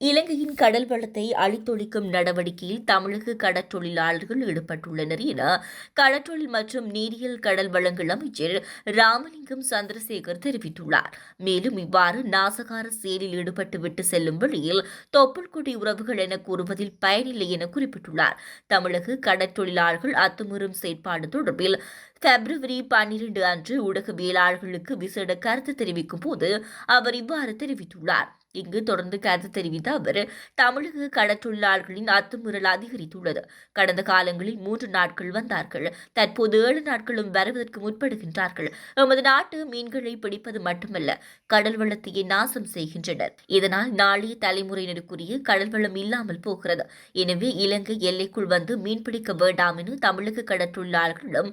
இலங்கையின் கடல் வளத்தை அழித்தொழிக்கும் நடவடிக்கையில் தமிழக கடற்றொழிலாளர்கள் ஈடுபட்டுள்ளனர் என கடற்றொழில் மற்றும் நீரியல் கடல் வளங்கள் அமைச்சர் ராமலிங்கம் சந்திரசேகர் தெரிவித்துள்ளார். மேலும் இவ்வாறு நாசகார செயலில் ஈடுபட்டு விட்டு செல்லும் வழியில் தொப்புள்குடி உறவுகள் என கூறுவதில் பயனில்லை என குறிப்பிட்டுள்ளார். தமிழக கடற்றொழிலாளர்கள் அத்துமீறும் செயற்பாடு தொடர்பில் பிப்ரவரி பன்னிரண்டு அன்று ஊடகவியலாளர்களுக்கு விசேட கருத்து தெரிவிக்கும் போது அவர் இவ்வாறு தெரிவித்துள்ளார். இங்கு தொடர்ந்து கருத்து தெரிவித்த அவர் தமிழக கடற்றொழிலாளர்களின் அத்துமீறல் அதிகரித்துள்ளது. கடந்த காலங்களில் மூன்று நாட்கள் வந்தார்கள். தற்போது ஏழு நாட்களும் வருவதற்கு முற்படுகின்றார்கள். எமது நாட்டு மீன்களை பிடிப்பது மட்டுமல்ல கடல் வளத்தையே நாசம் செய்கின்றனர். இதனால் நாளைய தலைமுறையினருக்குரிய கடல் வளம் இல்லாமல் போகிறது. எனவே இலங்கை எல்லைக்குள் வந்து மீன்பிடிக்க வேண்டாம் என தமிழக கடற்றொழிலாளர்களிடம்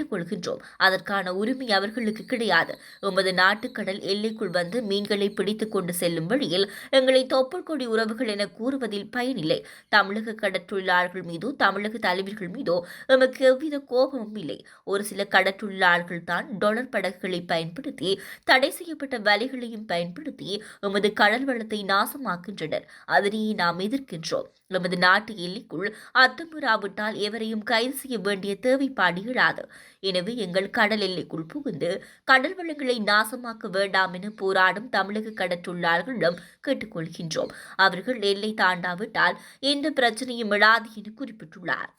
கேட்டுக்கொள்கின்றோம். அதற்கான உரிமை அவர்களுக்கு கிடையாது. எமது நாட்டுக்கடல் எல்லைக்குள் வந்து மீன்களை பிடித்துக் கொண்டு செல்லும் வழியில் எங்களை தொப்புள்கொடி உறவுகள் என கூறுவதில் பயனில்லை. தமிழக கடற்றொழிலாளர்கள் மீதோ தமிழக தலைவர்கள் மீதோ எமக்கு எவ்வித கோபமும் இல்லை. ஒரு சில கடற்றொழிலாளர்கள் தான் டொலர் படகுகளை பயன்படுத்தி தடை செய்யப்பட்ட வலைகளையும் பயன்படுத்தி எமது கடல் வளத்தை நாசமாக்கின்றனர் அதனையே நாம் எதிர்க்கின்றோம். நமது நாட்டு எல்லைக்குள் அத்துமீறாவிட்டால் எவரையும் கைது செய்ய வேண்டிய தேவைப்பாடு இடாது எனவே எங்கள் கடல் எல்லைக்குள் புகுந்து கடல் வளங்களை நாசமாக்க வேண்டாம் என போராடும் தமிழக கடற்றொழிலாளர்களிடம் கேட்டுக்கொள்கின்றோம். அவர்கள் எல்லை தாண்டாவிட்டால் எந்த பிரச்சனையும் இடாது என குறிப்பிட்டுள்ளார்.